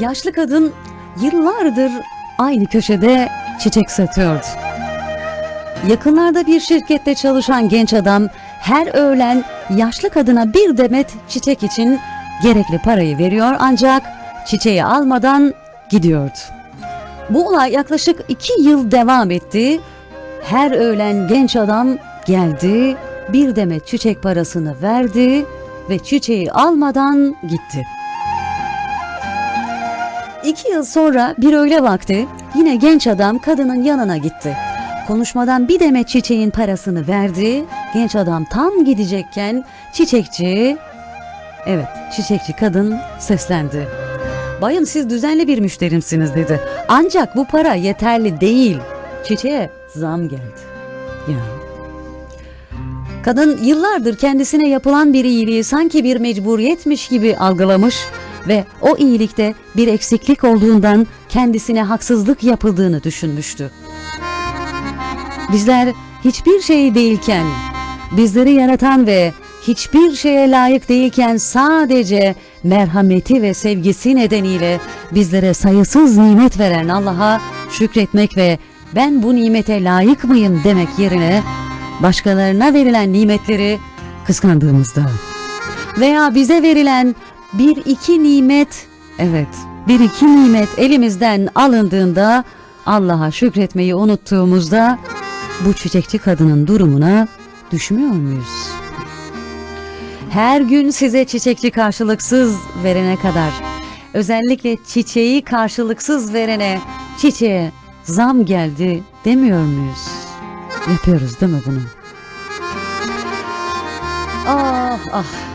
Yaşlı kadın yıllardır aynı köşede çiçek satıyordu. Yakınlarda bir şirkette çalışan genç adam her öğlen yaşlı kadına bir demet çiçek için gerekli parayı veriyor ancak çiçeği almadan gidiyordu. Bu olay yaklaşık iki yıl devam etti. Her öğlen genç adam geldi, bir demet çiçek parasını verdi ve çiçeği almadan gitti. İki yıl sonra bir öğle vakti yine genç adam kadının yanına gitti. Konuşmadan bir demet çiçeğin parasını verdi. Genç adam tam gidecekken çiçekçi, evet çiçekçi kadın seslendi. Bayım siz düzenli bir müşterimsiniz dedi. Ancak bu para yeterli değil. Çiçeğe zam geldi. Ya. Kadın yıllardır kendisine yapılan bir iyiliği sanki bir mecburiyetmiş gibi algılamış ve o iyilikte bir eksiklik olduğundan kendisine haksızlık yapıldığını düşünmüştü. Bizler hiçbir şey değilken, bizleri yaratan ve hiçbir şeye layık değilken sadece merhameti ve sevgisi nedeniyle bizlere sayısız nimet veren Allah'a şükretmek ve ben bu nimete layık mıyım demek yerine başkalarına verilen nimetleri kıskandığımızda veya bize verilen bir iki nimet evet bir iki nimet elimizden alındığında Allah'a şükretmeyi unuttuğumuzda bu çiçekçi kadının durumuna düşmüyor muyuz? Her gün size çiçekçi karşılıksız verene kadar özellikle çiçeği karşılıksız verene çiçeğe zam geldi demiyor muyuz? Yapıyoruz değil mi bunu? Ah ah